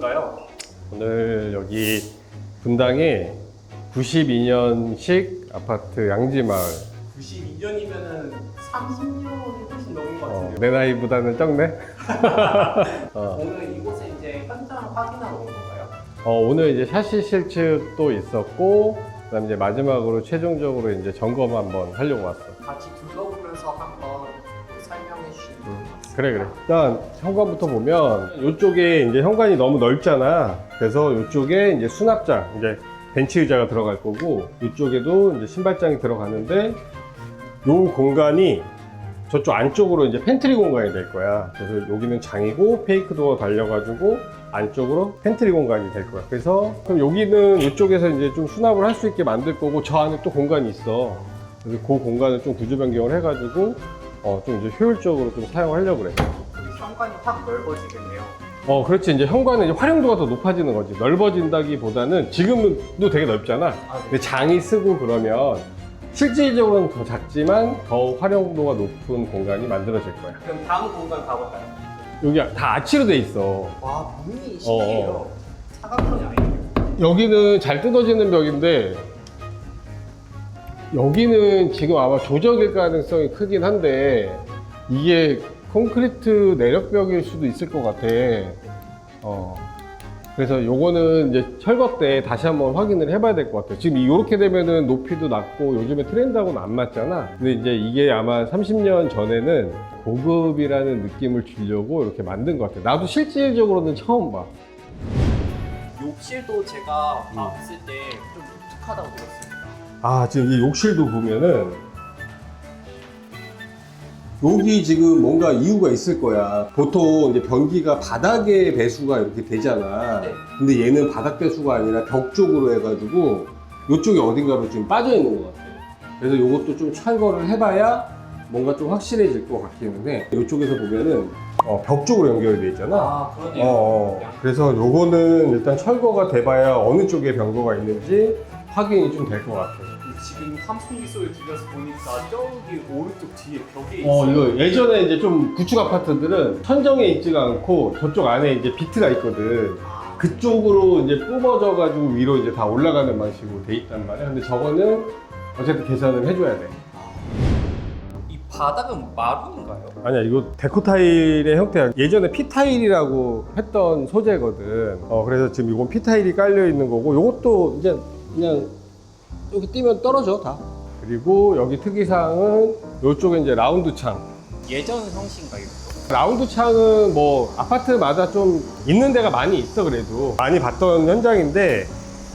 어디인가요? 오늘 여기 분당에 92년식 아파트 양지마을 92년이면은 30년이 훨씬 넘은 것 어, 같은데요. 내 나이보다는 적네? 어. 오늘 이곳에 이제 현장 확인하러 온 건가요? 어, 오늘 이제 샤시 실측도 있었고 그다음 이제 마지막으로 최종적으로 이제 점검 한번 하려고 왔어. 같이 둘러보면서 한번 그래 그래. 일단 현관부터 보면 이쪽에 이제 현관이 너무 넓잖아. 그래서 이쪽에 이제 수납장 이제 벤치 의자가 들어갈 거고 이쪽에도 이제 신발장이 들어가는데 요 공간이 저쪽 안쪽으로 이제 팬트리 공간이 될 거야. 그래서 여기는 장이고 페이크 도어 달려가지고 안쪽으로 팬트리 공간이 될 거야. 그래서 그럼 여기는 이쪽에서 이제 좀 수납을 할 수 있게 만들 거고 저 안에 또 공간이 있어. 그래서 그 공간을 좀 구조 변경을 해가지고 어, 좀 이제 효율적으로 좀 사용하려고 그래. 현관이 확 넓어지겠네요. 어, 그렇지. 이제 현관은 이제 활용도가 더 높아지는 거지. 넓어진다기보다는 지금도 되게 넓잖아. 아, 네. 근데 장이 쓰고 그러면 실질적으로는 더 작지만 더 활용도가 높은 공간이 만들어질 거야. 그럼 다음 공간 가볼까요? 여기 다 아치로 돼 있어. 와 문이 신기해요. 사각형이 아니에요. 여기는 잘 뜯어지는 벽인데 여기는 지금 아마 조적일 가능성이 크긴 한데 이게 콘크리트 내력벽일 수도 있을 것 같아. 어. 그래서 요거는 이제 철거 때 다시 한번 확인을 해봐야 될 것 같아요. 지금 이렇게 되면은 높이도 낮고 요즘에 트렌드하고는 안 맞잖아. 근데 이제 이게 아마 30년 전에는 고급이라는 느낌을 주려고 이렇게 만든 것 같아요. 나도 실질적으로는 처음 봐. 욕실도 제가 봤을 때 좀 독특하다고 들었습니다. 아 지금 이 욕실도 보면은 여기 지금 뭔가 이유가 있을 거야. 보통 이제 변기가 바닥에 배수가 이렇게 되잖아. 네. 근데 얘는 바닥 배수가 아니라 벽 쪽으로 해가지고 이쪽에 어딘가로 지금 빠져 있는 것 같아. 그래서 이것도 좀 철거를 해봐야 뭔가 좀 확실해질 것 같기는 해. 이쪽에서 보면은 어, 벽 쪽으로 연결이 돼 있잖아. 아 그러네요. 어, 어. 그래서 요거는 일단 철거가 돼봐야 어느 쪽에 변거가 있는지 확인이 좀 될 것 같아. 지금 환풍기 소리 들려서 보니까 저기 오른쪽 뒤에 벽에 어, 있어요. 이거 예전에 이제 좀 구축 아파트들은 천정에 있지가 않고 저쪽 안에 이제 비트가 있거든. 아, 그쪽으로 이제 뿜어져 가지고 위로 이제 다 올라가는 방식으로 돼 있단 말이야. 근데 저거는 어쨌든 계산을 해줘야 돼. 이 바닥은 마루인가요? 아니야, 이거 데코 타일의 형태야. 예전에 피 타일이라고 했던 소재거든. 어, 그래서 지금 이건 피 타일이 깔려 있는 거고, 이것도 이제 그냥 여기 뛰면 떨어져 다. 그리고 여기 특이사항은 이쪽에 이제 라운드 창. 예전 형식인가요? 라운드 창은 뭐 아파트마다 좀 있는 데가 많이 있어 그래도 많이 봤던 현장인데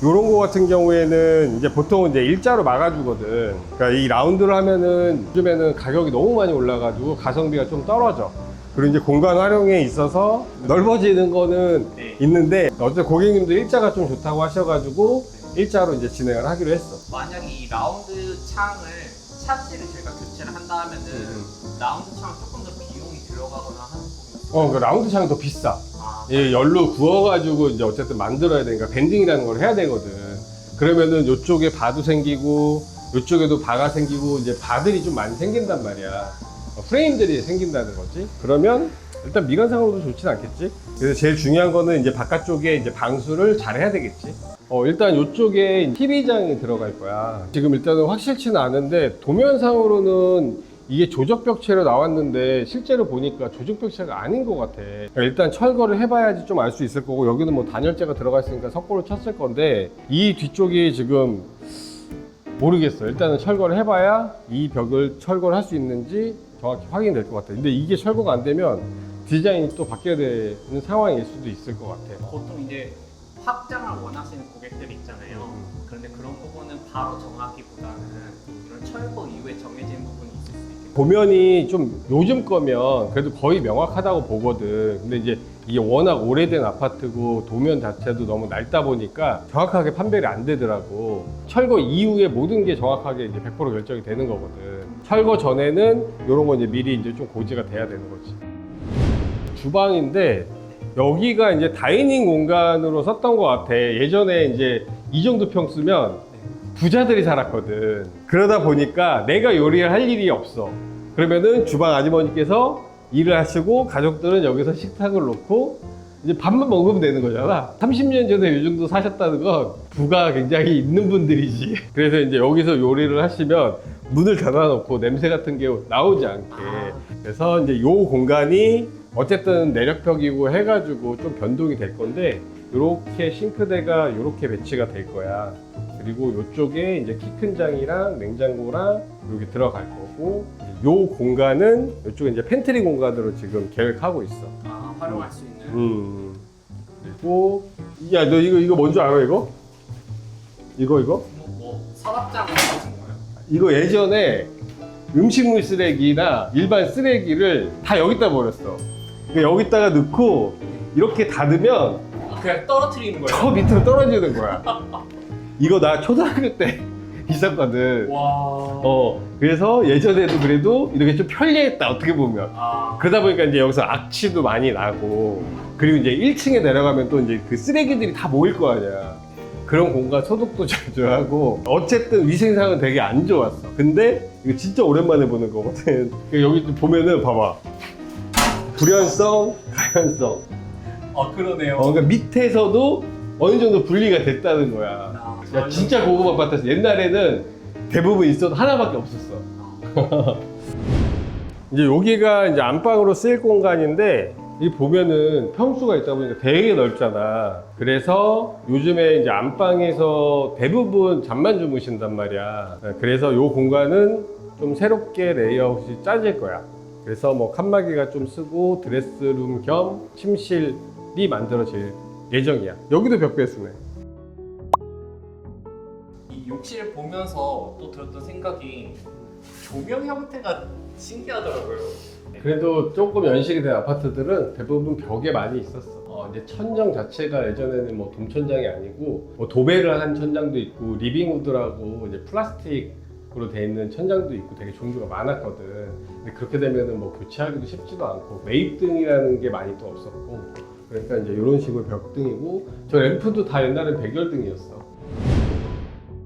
요런 거 같은 경우에는 이제 보통 이제 일자로 막아주거든. 그러니까 이 라운드를 하면은 요즘에는 가격이 너무 많이 올라가지고 가성비가 좀 떨어져. 그리고 이제 공간 활용에 있어서 넓어지는 거는 네. 있는데 어제 고객님도 일자가 좀 좋다고 하셔가지고 일자로 이제 진행을 하기로 했어. 만약 이 라운드 창을 샷시를 저희가 교체를 한다 하면은 음, 라운드 창은 조금 더 비용이 들어가거나 하는 부분이 있어요. 어, 그 라운드 창이 더 비싸. 아, 예, 열로 구워가지고 이제 어쨌든 만들어야 되니까 밴딩이라는 걸 해야 되거든. 그러면은 이쪽에 바도 생기고 이쪽에도 바가 생기고 이제 바들이 좀 많이 생긴단 말이야. 어, 프레임들이 생긴다는 거지. 그러면 일단 미관상으로도 좋진 않겠지. 그래서 제일 중요한 거는 이제 바깥쪽에 이제 방수를 잘 해야 되겠지. 어, 일단 이쪽에 TV장이 들어갈 거야. 지금 일단은 확실치는 않은데 도면상으로는 이게 조적벽체로 나왔는데 실제로 보니까 조적벽체가 아닌 것 같아. 일단 철거를 해봐야지 좀 알 수 있을 거고 여기는 뭐 단열재가 들어가 있으니까 석고를 쳤을 건데 이 뒤쪽이 지금 모르겠어. 일단은 철거를 해봐야 이 벽을 철거를 할 수 있는지 정확히 확인될 것 같아. 근데 이게 철거가 안 되면 디자인이 또 바뀌어야 되는 상황일 수도 있을 것 같아. 보통 이제 확장을 원하시는 고객들이 있잖아요. 그런데 그런 부분은 바로 정하기보다는 이런 철거 이후에 정해진 부분이 있을 수 있겠네요. 도면이 좀 요즘 거면 그래도 거의 명확하다고 보거든. 근데 이제 이게 워낙 오래된 아파트고 도면 자체도 너무 낡다 보니까 정확하게 판별이 안 되더라고. 철거 이후에 모든 게 정확하게 이제 100% 결정이 되는 거거든. 철거 전에는 이런 거 이제 미리 이제 좀 고지가 돼야 되는 거지. 주방인데 여기가 이제 다이닝 공간으로 썼던 것 같아. 예전에 이제 이 정도 평 쓰면 부자들이 살았거든. 그러다 보니까 내가 요리를 할 일이 없어. 그러면은 주방 아주머니께서 일을 하시고 가족들은 여기서 식탁을 놓고 이제 밥만 먹으면 되는 거잖아. 30년 전에 이 정도 사셨다는 건 부가 굉장히 있는 분들이지. 그래서 이제 여기서 요리를 하시면 문을 닫아놓고 냄새 같은 게 나오지 않게. 그래서 이제 요 공간이 어쨌든 내력벽이고 해가지고 좀 변동이 될 건데 이렇게 싱크대가 이렇게 배치가 될 거야. 그리고 이쪽에 이제 키 큰 장이랑 냉장고랑 여기 들어갈 거고 요 공간은 이쪽에 이제 팬트리 공간으로 지금 계획하고 있어. 아, 활용할 수 있는. 음. 그리고 야 너 이거 이거 뭔지 알아 이거? 이거 이거? 뭐, 뭐 서랍장? 이거 예전에 음식물 쓰레기나 일반 쓰레기를 다 여기다 버렸어. 그러니까 여기다가 넣고 이렇게 닫으면 그냥 떨어뜨리는 거예요. 저 밑으로 떨어지는 거야. 이거 나 초등학교 때 있었거든. 와. 어, 그래서 예전에도 그래도 이렇게 좀 편리했다, 어떻게 보면. 아, 그러다 보니까 이제 여기서 악취도 많이 나고, 그리고 이제 1층에 내려가면 또 이제 그 쓰레기들이 다 모일 거 아니야. 그런 공간 소독도 자주 하고, 어쨌든 위생상은 되게 안 좋았어. 근데 이거 진짜 오랜만에 보는 거거든. 그 여기 보면은 봐봐. 불연성, 가연성. 어 그러네요. 어, 그러니까 밑에서도 어느 정도 분리가 됐다는 거야. 아, 야, 진짜 고급 아파트였어. 옛날에는 대부분 있어도 하나밖에 없었어. 이제 여기가 이제 안방으로 쓰일 공간인데 이 보면은 평수가 있다 보니까 되게 넓잖아. 그래서 요즘에 이제 안방에서 대부분 잠만 주무신단 말이야. 그래서 이 공간은 좀 새롭게 레이아웃이 짜질 거야. 그래서 뭐 칸막이가 좀 쓰고 드레스룸 겸 침실이 만들어질 예정이야. 여기도 벽배수네. 이 욕실 보면서 또 들었던 생각이 조명 형태가 신기하더라고요. 그래도 조금 연식이 된 아파트들은 대부분 벽에 많이 있었어. 어, 이제 천장 자체가 예전에는 뭐 dom천장이 아니고 뭐 도배를 한 천장도 있고 리빙우드라고 이제 플라스틱으로 돼 있는 천장도 있고 되게 종류가 많았거든. 근데 그렇게 되면은 뭐 교체하기도 쉽지도 않고 매입등이라는 게 많이 또 없었고 그러니까 이제 이런 식으로 벽등이고 저 램프도 다 옛날엔 백열등이었어.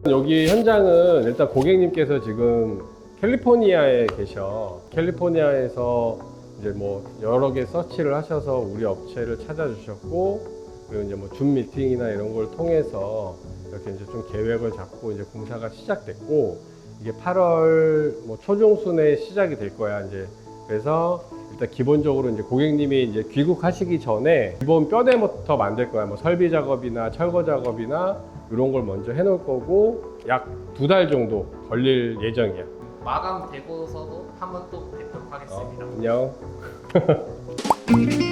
여기 현장은 일단 고객님께서 지금 캘리포니아에 계셔. 캘리포니아에서 이제 뭐 여러 개 서치를 하셔서 우리 업체를 찾아주셨고 그리고 이제 뭐 줌 미팅이나 이런 걸 통해서 이렇게 이제 좀 계획을 잡고 이제 공사가 시작됐고 이게 8월 뭐 초중순에 시작이 될 거야 이제 그래서 일단 기본적으로 이제 고객님이 이제 귀국하시기 전에 기본 뼈대부터 만들 거야 뭐 설비 작업이나 철거 작업이나 이런 걸 먼저 해놓을 거고 약 두 달 정도 걸릴 예정이야. 마감되고서도 한번 또 뵙도록 하겠습니다. 안녕.